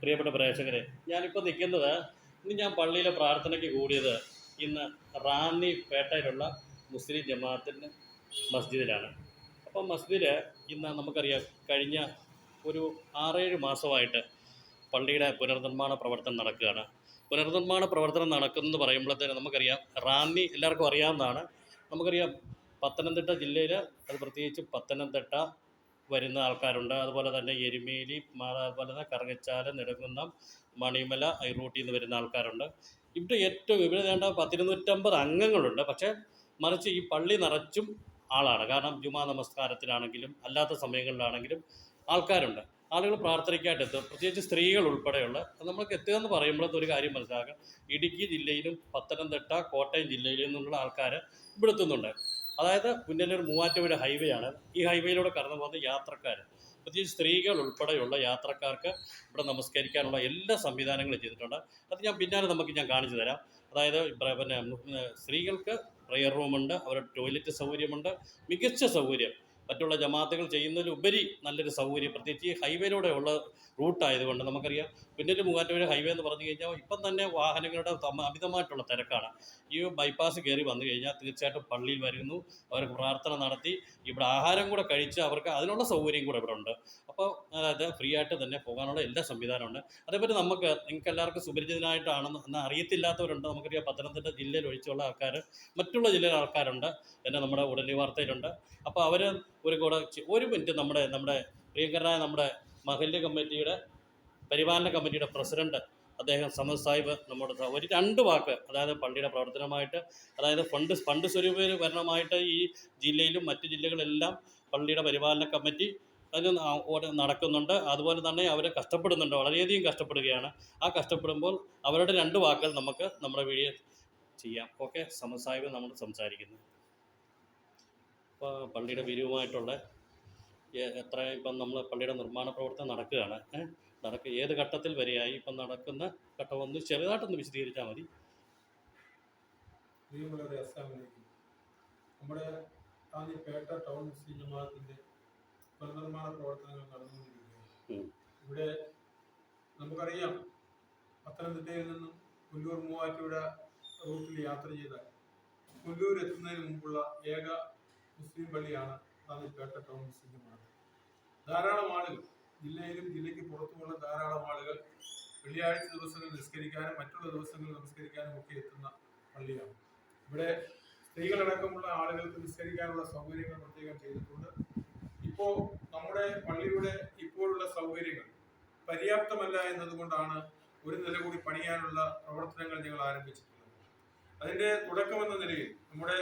പ്രിയപ്പെട്ട പ്രേക്ഷകരെ ഞാനിപ്പോൾ നിൽക്കുന്നത് ഇന്ന് ഞാൻ പള്ളിയിലെ പ്രാർത്ഥനയ്ക്ക് കൂടിയത് ഇന്ന് റാന്നി പേട്ടയിലുള്ള മുസ്ലിം ജമാഅത്തിന്റെ മസ്ജിദിലാണ്. അപ്പം മസ്ജിദിൽ ഇന്ന് നമുക്കറിയാം കഴിഞ്ഞ ഒരു ആറേഴ് മാസമായിട്ട് പള്ളിയുടെ പുനർനിർമ്മാണ പ്രവർത്തനം നടക്കുകയാണ്. പുനർനിർമ്മാണ പ്രവർത്തനം നടക്കുമെന്ന് പറയുമ്പോഴത്തേന് നമുക്കറിയാം റാന്നി എല്ലാവർക്കും അറിയാവുന്നതാണ്. നമുക്കറിയാം പത്തനംതിട്ട ജില്ലയിൽ അത് പ്രത്യേകിച്ച് പത്തനംതിട്ട വരുന്ന ആൾക്കാരുണ്ട്. അതുപോലെ തന്നെ എരുമേലി അതുപോലെ തന്നെ കറങ്ങച്ചാൽ നെടുങ്കുന്നം മണിമല ഈ റൂട്ടിൽ നിന്ന് വരുന്ന ആൾക്കാരുണ്ട്. ഇവിടെ ഏറ്റവും ഇവിടെ വേണ്ട പത്തിരുന്നൂറ്റമ്പത് അംഗങ്ങളുണ്ട്. പക്ഷേ മറിച്ച് ഈ പള്ളി നിറച്ചും ആളാണ്. കാരണം ജുമാ നമസ്കാരത്തിലാണെങ്കിലും അല്ലാത്ത സമയങ്ങളിലാണെങ്കിലും ആൾക്കാരുണ്ട്. ആളുകൾ പ്രാർത്ഥനയ്ക്കായിട്ട് എത്തും. പ്രത്യേകിച്ച് സ്ത്രീകൾ ഉൾപ്പെടെയുള്ള. നമ്മൾക്ക് എത്തുക എന്ന് പറയുമ്പോഴത്തെ ഒരു കാര്യം മനസ്സിലാക്കാം. ഇടുക്കി ജില്ലയിലും പത്തനംതിട്ട കോട്ടയം ജില്ലയിലും നിന്നുള്ള ആൾക്കാർ ഇവിടെ എത്തുന്നുണ്ട് അതായത് പുന്നല്ലൂർ മൂവാറ്റുപുഴ ഹൈവേ ആണ് ഈ ഹൈവേയിലൂടെ കടന്നു പോകുന്ന യാത്രക്കാർ പ്രത്യേകിച്ച് സ്ത്രീകൾ ഉൾപ്പെടെയുള്ള യാത്രക്കാർക്ക് ഇവിടെ നമസ്കരിക്കാനുള്ള എല്ലാ സംവിധാനങ്ങളും ചെയ്തിട്ടുണ്ട്. അത് ഞാൻ പിന്നാലെ നമുക്ക് ഞാൻ കാണിച്ചു തരാം. അതായത് പിന്നെ സ്ത്രീകൾക്ക് പ്രെയർ റൂമുണ്ട് അവരുടെ ടോയ്ലറ്റ് സൗകര്യമുണ്ട് മികച്ച സൗകര്യം. മറ്റുള്ള ജമാത്തുകൾ ചെയ്യുന്നതിലുപരി നല്ലൊരു സൗകര്യം. പ്രത്യേകിച്ച് ഈ ഹൈവേയിലൂടെ ഉള്ള റൂട്ടായതുകൊണ്ട് നമുക്കറിയാം പിന്നീട് മൂവാറ്റുപുഴ ഹൈവേ എന്ന് പറഞ്ഞു കഴിഞ്ഞാൽ ഇപ്പം തന്നെ വാഹനങ്ങളുടെ അമിതമായിട്ടുള്ള തിരക്കാണ്. ഈ ബൈപ്പാസ് കയറി വന്നു കഴിഞ്ഞാൽ തീർച്ചയായിട്ടും പള്ളിയിൽ വരുന്നു അവർക്ക് പ്രാർത്ഥന നടത്തി ഇവിടെ ആഹാരം കൂടെ കഴിച്ച് അവർക്ക് അതിനുള്ള സൗകര്യം കൂടെ ഇവിടെ ഉണ്ട്. അപ്പോൾ അതായത് ഫ്രീ ആയിട്ട് തന്നെ പോകാനുള്ള എല്ലാ സംവിധാനമുണ്ട് അതേപോലെ നമുക്ക് നിങ്ങൾക്ക് എല്ലാവർക്കും സുപരിചിതനായിട്ടാണെന്ന് എന്നാൽ അറിയത്തില്ലാത്തവരുണ്ട്. നമുക്കറിയാം പത്തനംതിട്ട ജില്ലയിൽ ഒഴിച്ചുള്ള ആൾക്കാർ മറ്റുള്ള ജില്ലയിലെ ആൾക്കാരുണ്ട്. പിന്നെ നമ്മുടെ ഉടനെ വാർത്തയിലുണ്ട്. അപ്പോൾ അവർ ഒരു കൂടെ ഒരു മിനിറ്റ് നമ്മുടെ നമ്മുടെ പ്രിയങ്കരനായ നമ്മുടെ മഹല്യ കമ്മിറ്റിയുടെ പരിപാലന കമ്മിറ്റിയുടെ പ്രസിഡന്റ് അദ്ദേഹം സമദ് സാഹിബ് നമ്മുടെ ഒരു രണ്ട് വാക്ക് അതായത് പള്ളിയുടെ പ്രവർത്തനമായിട്ട് അതായത് ഫണ്ട് ഫണ്ട് സ്വരൂപീകരണമായിട്ട് ഈ ജില്ലയിലും മറ്റ് ജില്ലകളിലെല്ലാം പള്ളിയുടെ പരിപാലന കമ്മിറ്റി അതിന് നടക്കുന്നുണ്ട്. അതുപോലെ തന്നെ അവർ കഷ്ടപ്പെടുന്നുണ്ട് വളരെയധികം കഷ്ടപ്പെടുകയാണ്. ആ കഷ്ടപ്പെടുമ്പോൾ അവരുടെ രണ്ട് വാക്കുകൾ നമുക്ക് നമ്മുടെ വീഡിയോ ചെയ്യാം. ഓക്കെ സമദ് സാഹിബ് നമ്മൾ സംസാരിക്കുന്നു. ഇപ്പോൾ പള്ളിയുടെ വിരിവുമായിട്ടുള്ള എത്ര ഇപ്പം നമ്മൾ പള്ളിയുടെ നിർമ്മാണ പ്രവർത്തനം നടക്കുകയാണ്. നടക്ക് ഏത് ഘട്ടത്തിൽ വരെയായി ഇപ്പം നടക്കുന്ന ഘട്ടം ഒന്ന് ചെറുതായിട്ടൊന്ന് വിശദീകരിച്ചാൽ മതി. പ്രിയമുള്ളവരെ അസ്സാം വലൈക്കും നമ്മുടെ പേട്ട ടൗൺ മുസ്ലിം ജമാഅത്തിന്റെ പുനർനിർമ്മാണ പ്രവർത്തനങ്ങൾ നടന്നുകൊണ്ടിരിക്കുകയാണ്. ഇവിടെ നമുക്കറിയാം പത്തനംതിട്ടയിൽ നിന്നും പുല്ലൂർ മൂവാറ്റുപുഴ റൂട്ടിൽ യാത്ര ചെയ്താൽ പുല്ലൂർ എത്തുന്നതിന് മുമ്പുള്ള ഏക മുസ്ലിം പള്ളിയാണ് പേട്ട ടൗൺ മുസ്ലിം ജമാഅത്ത്. ധാരാളം ആളുകൾ ജില്ലയിലും ജില്ലയ്ക്ക് പുറത്തുമുള്ള ധാരാളം ആളുകൾ വെള്ളിയാഴ്ച ദിവസങ്ങളിൽ നിസ്കരിക്കാനും മറ്റുള്ള ദിവസങ്ങളിൽ നമസ്കരിക്കാനും ഒക്കെ എത്തുന്ന പള്ളിയാണ്. ഇവിടെ സ്ത്രീകളടക്കമുള്ള ആളുകൾക്ക് നിസ്കരിക്കാനുള്ള സൗകര്യങ്ങൾ പ്രത്യേകം ചെയ്തിട്ടുണ്ട്. ഇപ്പോ നമ്മുടെ പള്ളിയുടെ ഇപ്പോഴുള്ള സൗകര്യങ്ങൾ പര്യാപ്തമല്ല എന്നതുകൊണ്ടാണ് ഒരു നില കൂടി പണിയാനുള്ള പ്രവർത്തനങ്ങൾ ഞങ്ങൾ ആരംഭിച്ചിട്ടുള്ളത്. അതിന്റെ തുടക്കമെന്ന നിലയിൽ നമ്മുടെ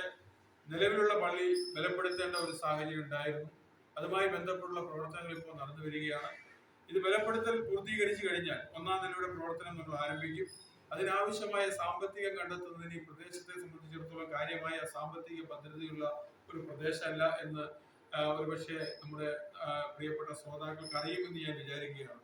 നിലവിലുള്ള പള്ളി ബലപ്പെടുത്തേണ്ട ഒരു സാഹചര്യം ഉണ്ടായിരുന്നു. അതുമായി ബന്ധപ്പെട്ടുള്ള പ്രവർത്തനങ്ങൾ ഇപ്പോൾ നടന്നു വരികയാണ്. ഇത് ബലപ്പെടുത്തൽ പൂർത്തീകരിച്ചു കഴിഞ്ഞാൽ ഒന്നാം നിലയുടെ പ്രവർത്തനം നമ്മൾ ആരംഭിക്കും. അതിനാവശ്യമായ സാമ്പത്തികം കണ്ടെത്തുന്നതിന് ഈ പ്രദേശത്തെ സംബന്ധിച്ചിടത്തോളം കാര്യമായ സാമ്പത്തിക ഭദ്രതയുള്ള ഒരു പ്രദേശമല്ല എന്ന് ഒരുപക്ഷെ നമ്മുടെ പ്രിയപ്പെട്ട ശ്രോതാക്കൾക്ക് അറിയുമെന്ന് ഞാൻ വിചാരിക്കുകയാണ്.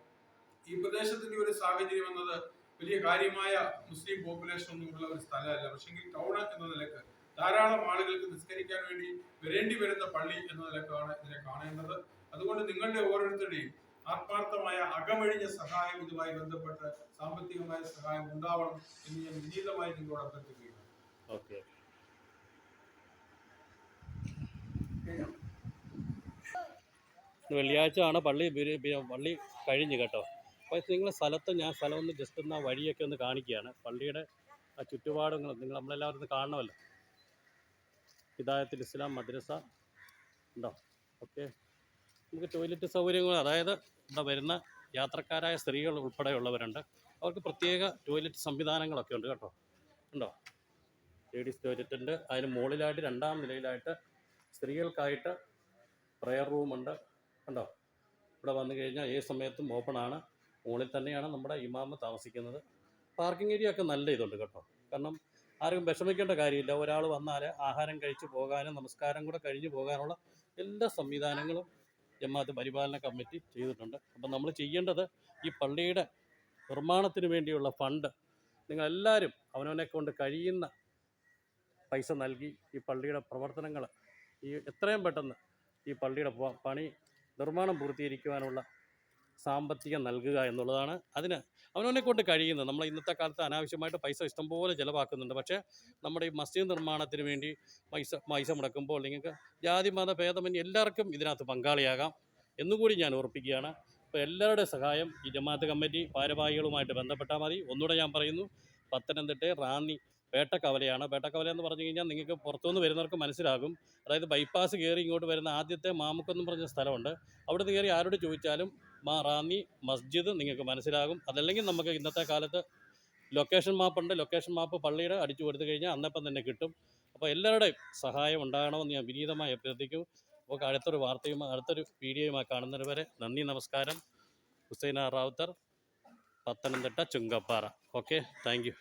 ഈ പ്രദേശത്തിന്റെ ഒരു സാഹചര്യം എന്നത് വലിയ കാര്യമായ മുസ്ലിം പോപ്പുലേഷൻ ഒന്നും ഉള്ള ഒരു സ്ഥലമല്ല. പക്ഷെങ്കിൽ ടൗൺ എന്ന നിലയ്ക്ക് ധാരാളം ആളുകൾക്ക് നിസ്കരിക്കാൻ വേണ്ടി വരേണ്ടി വരുന്ന പള്ളി എന്ന നിലക്കാണ് ഇതിനെ കാണേണ്ടത്. അതുകൊണ്ട് നിങ്ങളുടെ ഓരോരുത്തരുടെയും ആത്മാർത്ഥമായ അകമഴിഞ്ഞ സഹായം ഇതുമായി ബന്ധപ്പെട്ട് സാമ്പത്തികമായ സഹായം ഉണ്ടാവണം എന്ന് ഞാൻ വിനീതമായി നിങ്ങളോട് അഭ്യർത്ഥിക്കുകയാണ് വെള്ളിയാഴ്ച ആണ് പള്ളി പള്ളി കഴിഞ്ഞ് കേട്ടോ. അപ്പോൾ നിങ്ങൾ സ്ഥലത്ത് ഞാൻ സ്ഥലം ഒന്ന് ജസ്റ്റ് ഒന്ന് വഴിയൊക്കെ ഒന്ന് കാണിക്കുകയാണ്. പള്ളിയുടെ ആ ചുറ്റുപാടുകൾ നിങ്ങൾ നമ്മളെല്ലാവരും ഒന്ന് കാണണമല്ലോ. ഹിദായത്തിൽ ഇസ്ലാം മദ്രസ. ഉണ്ടോ? ഓക്കെ. നമുക്ക് ടോയ്ലറ്റ് സൗകര്യങ്ങൾ അതായത് ഇവിടെ വരുന്ന യാത്രക്കാരായ സ്ത്രീകൾ ഉൾപ്പെടെയുള്ളവരുണ്ട്. അവർക്ക് പ്രത്യേക ടോയ്ലറ്റ് സംവിധാനങ്ങളൊക്കെ ഉണ്ട് കേട്ടോ. ഉണ്ടോ? ലേഡീസ് ടോയ്ലറ്റ് ഉണ്ട്. അതിന് മുകളിലായിട്ട് രണ്ടാം നിലയിലായിട്ട് സ്ത്രീകൾക്കായിട്ട് പ്രെയർ റൂമുണ്ട് ഉണ്ടോ. ഇവിടെ വന്നു കഴിഞ്ഞാൽ ഏത് സമയത്തും ഓപ്പൺ ആണ്. മുകളിൽ തന്നെയാണ് നമ്മുടെ ഇമാമ താമസിക്കുന്നത്. പാർക്കിംഗ് ഏരിയ ഒക്കെ നല്ല ഇതുണ്ട് കേട്ടോ. കാരണം ആരും വിഷമിക്കേണ്ട കാര്യമില്ല. ഒരാൾ വന്നാൽ ആഹാരം കഴിച്ചു പോകാനും നമസ്കാരം കൂടെ കഴിഞ്ഞ് പോകാനുള്ള എല്ലാ സംവിധാനങ്ങളും ജമാഅത്ത് പരിപാലന കമ്മിറ്റി ചെയ്തിട്ടുണ്ട്. അപ്പം നമ്മൾ ചെയ്യേണ്ടത് ഈ പള്ളിയുടെ നിർമ്മാണത്തിന് വേണ്ടിയുള്ള ഫണ്ട് നിങ്ങളെല്ലാവരും അവനവനെ കൊണ്ട് കഴിയുന്ന പൈസ നൽകി ഈ പള്ളിയുടെ പ്രവർത്തനങ്ങൾ ഈ എത്രയും പെട്ടെന്ന് ഈ പള്ളിയുടെ പണി നിർമ്മാണം പൂർത്തീകരിക്കുവാനുള്ള സാമ്പത്തികം നൽകുക എന്നുള്ളതാണ്. അതിന് അവനവനെ കൊണ്ട് കഴിയുന്നത്. നമ്മൾ ഇന്നത്തെ കാലത്ത് അനാവശ്യമായിട്ട് പൈസ ഇഷ്ടംപോലെ ചിലവാക്കുന്നുണ്ട്. പക്ഷേ നമ്മുടെ ഈ മസ്ജിദ് നിർമ്മാണത്തിന് വേണ്ടി പൈസ പൈസ മുടക്കുമ്പോൾ നിങ്ങൾക്ക് ജാതി മത ഭേദമന്യേ എല്ലാവർക്കും ഇതിനകത്ത് പങ്കാളിയാകാം എന്നുകൂടി ഞാൻ ഓർപ്പിക്കുകയാണ്. അപ്പോൾ എല്ലാവരുടെ സഹായം ഈ ജമാഅത്ത് കമ്മിറ്റി ഭാരവാഹികളുമായിട്ട് ബന്ധപ്പെട്ടാൽ മതി. ഒന്നുകൂടെ ഞാൻ പറയുന്നു പത്തനംതിട്ട റാന്നി പേട്ടക്കവലയാണ് പേട്ടക്കവല എന്ന് പറഞ്ഞു കഴിഞ്ഞാൽ നിങ്ങൾക്ക് പുറത്തുനിന്ന് വരുന്നവർക്ക് മനസ്സിലാകും. അതായത് ബൈപ്പാസ് കയറി ഇങ്ങോട്ട് വരുന്ന ആദ്യത്തെ മാമുക്കെന്നും പറഞ്ഞ സ്ഥലമുണ്ട്. അവിടുന്ന് കയറി ആരോട് ചോദിച്ചാലും മാ റാന്നി മസ്ജിദ് നിങ്ങൾക്ക് മനസ്സിലാകും. അതല്ലെങ്കിൽ നമുക്ക് ഇന്നത്തെ കാലത്ത് ലൊക്കേഷൻ മാപ്പുണ്ട് ലൊക്കേഷൻ മാപ്പ് പള്ളിയുടെ അടിച്ചു കൊടുത്തു കഴിഞ്ഞാൽ അന്നപ്പം തന്നെ കിട്ടും. അപ്പോൾ എല്ലാവരുടെയും സഹായം ഉണ്ടാകണമെന്ന് ഞാൻ വിനീതമായി അഭ്യർത്ഥിക്കും. അപ്പോൾ അടുത്തൊരു വാർത്തയും അടുത്തൊരു വീഡിയോയുമായി കാണുന്നവരെ വരെ നന്ദി നമസ്കാരം. ഹുസൈന റാവുത്തർ പത്തനംതിട്ട ചുങ്കപ്പാറ. Okay thank